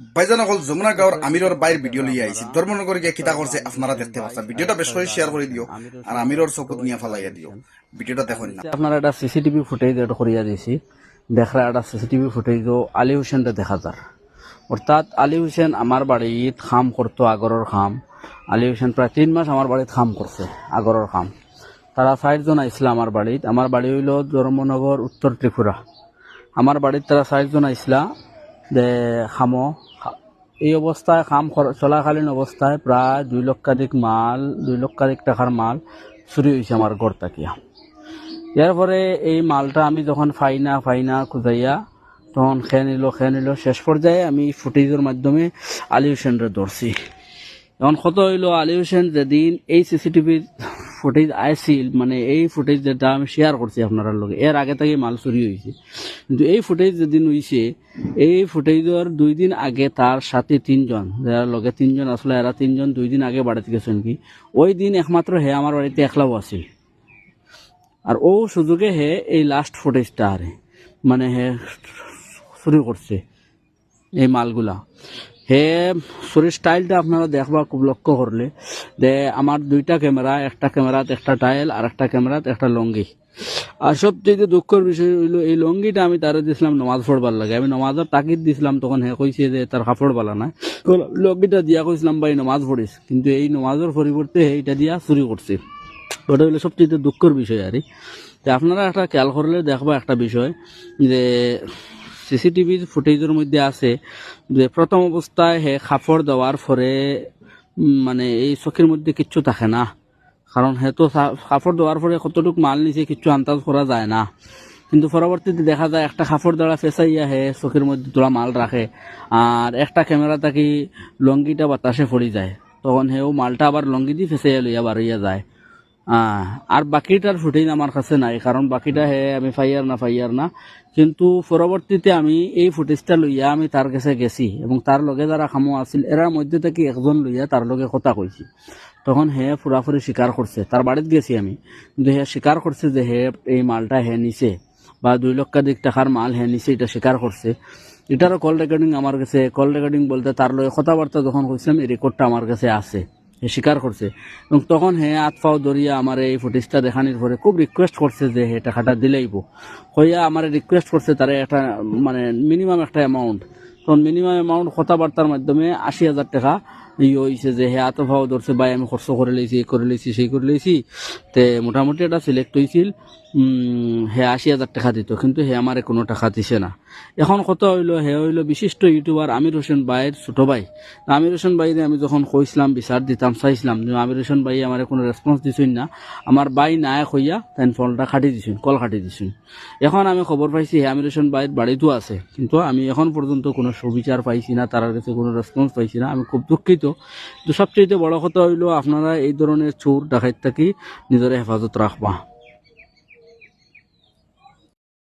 ভাইজান অকল যমুনা গাঁৱৰ আমিৰৰ বাইৰ ভিডিঅ' লৈ আহিছে। ধৰ্মনগৰ গিয়া কিতা করছে আপনারা দেখতে পাচ্ছেন। ভিডিওটা বেশ করে শেয়ার করে দিও আর আমিরর চকুত নিয়ে ফেলাইয়া দিও ভিডিওটা দেখুন না। আপনার একটা সিসিটিভি ফুটেজ এটা করিয়া দিয়েছি দেখরা একটা সিসিটিভি ফুটেজও আলী হুসেনটা দেখা যার অর্থাৎ আলি হুসেন আমার বাড়িত খাম করতো আগরের খাম। আলি হুসেন প্রায় তিন মাস আমার বাড়িত খাম করছে আগরের খাম। তারা ষাটজন আইসলা আমার বাড়িত আমার বাড়ি হইল ধর্মনগর উত্তর ত্রিপুরা আমার বাড়িত তারা ষাটজন আইসলা খামো এই অবস্থায় খাম চলাকালীন অবস্থায় প্রায় দুই লক্ষাধিক মাল, দুই লক্ষাধিক টাকার মাল চুরি হয়েছে আমার ঘর তাকিয়া এর পরে এই মালটা আমি যখন ফাইনা ফাইনা খুঁজাইয়া, তখন খেয়ে নিল খেয়ে নিল, শেষ পর্যায়ে আমি ফুটেজের মাধ্যমে আলী হোসেনরে ধরছি এখন কত হইল আলী হোসেন যেদিন এই সিসিটিভি ফুটেজ আইছিল মানে এই ফুটেজ যেটা আমি শেয়ার করছি আপনার লগে, এর আগে থেকে মাল চুরি হয়েছে কিন্তু এই ফুটেজ যেদিন হয়েছে এই ফুটেজের দুই দিন আগে তার সাথে তিনজন যারা লগে তিনজন আসলে এরা তিনজন দুই দিন আগে বাড়িতে গেছেন কি, ওই দিন একমাত্র হে আমার বাড়িতে একলাও আছিল। আর ও সুযোগে হে এই লাস্ট ফুটেজটা আরে মানে হে শুরু করছে এই মালগুলা। হে চুরির স্টাইলটা আপনারা দেখবা খুব লক্ষ্য করলে যে আমার দুইটা ক্যামেরা একটা ক্যামেরাত একটা টাইল আর একটা ক্যামেরাত একটা লঙ্গি। আর সবচেয়ে দুঃখের বিষয় হইল, এই লঙ্গিটা আমি তারে দিছিলাম নমাজ পড়বার লাগে। আমি নমাজের তাকিদ দিছিলাম, তখন হে কইছে যে তার কাপড় বালা তো লঙ্গিটা দিয়া কইছিলাম, ভাই, নমাজ পড়িস। কিন্তু এই নমাজের পরিবর্তে এইটা দিয়া চুরি করছে। ওটা হলো সবচেয়ে দুঃখের বিষয় আর আপনারা একটা খেয়াল করলে দেখবা একটা বিষয় যে সিসিটিভির ফুটেজের মধ্যে আছে যে প্রথম অবস্থায় হে খাপড় দেওয়ার পরে মানে এই চোখের মধ্যে কিচ্ছু থাকে না। কারণ হে তো কাপড় দেওয়ার পরে কতটুকু মাল নিচে কিচ্ছু আন্দাজ করা যায় না। কিন্তু পরবর্তীতে দেখা যায় একটা কাপড় দ্বারা ফেসাইয়া হে চোখের মধ্যে তোলা মাল রাখে আর একটা ক্যামেরা থাকি লঙ্গিটা বাতাসে পড়ে যায়। তখন হেও মালটা আবার লঙ্গি দিয়ে ফেসাইয়া লইয়া বাড়িয়া যায়। আর বাকিটার ফুটেজ আমার কাছে নাই, কারণ বাকিটা হে, আমি ফাইয়ার না ফাইয়ার না। কিন্তু পরবর্তীতে আমি এই ফুটেজটা লইয়া আমি তার কাছে গেছি এবং তার লগে যারা খামো আছিল এরার মধ্যে থেকে একজন লইয়া তার লগে কথা কইছি। তখন হে পুরাপুরি স্বীকার করছে তার বাড়িতে গেছি আমি। কিন্তু হে স্বীকার করছে যে হে, এই মালটা হে নিছে, বা দুই লক্ষাধিক টাকার মাল হে নিছে, এটা স্বীকার করছে এটারও কল রেকর্ডিং আমার কাছে কল রেকর্ডিং বলতে তার লগে কথাবার্তা যখন কইছিলাম এই রেকর্ডটা আমার কাছে আছে। স্বীকার করছে। এবং তখন হে আতফাও ধরিয়া আমার এই ফুটেজটা দেখানির পরে খুব রিকোয়েস্ট করছে যে হে টাকাটা দিলেইব হইয়া আমার রিকোয়েস্ট করছে তারা একটা মানে মিনিমাম একটা অ্যামাউন্ট তখন মিনিমাম অ্যামাউন্ট কথাবার্তার মাধ্যমে আশি হাজার টাকা ই হয়েছে যে হে হাত পাও ধরছে, ভাই আমি খরচ করে লইছি এই করে লইছি, সেই করে লইছি। তে মোটামুটি এটা সিলেক্ট হয়েছিল হে আশি হাজার টাকা দিত, কিন্তু হে আমারে কোনো টাকা দিছে না। এখন কত হইল, হে হইল বিশিষ্ট ইউটিউবার আমির হোসেন ভাইয়ের ছোট ভাই। আমির হোসেন ভাইরে আমি যখন কইছিলাম, বিচার দিতাম, চাইছিলাম আমির হোসেন ভাই আমার কোনো রেসপন্স দিছুন না। আমার বাই নায়ক হইয়া তাই ফোনটা খাটি দিছুন, কল খাটি দিছুন। এখন আমি খবর পাইছি, হে আমির হোসেন ভাইয়ের বাড়িতেও আছে, কিন্তু আমি এখন পর্যন্ত কোনো সুবিচার পাইছি না, তার কাছে কোনো রেসপন্স পাইছি না। আমি খুব দুঃখিত। তো। সবচেয়ে বড় কথা হইল আপনারা এই ধরনের চোর ডাকাত থাকি নিজের হেফাজত রাখবা।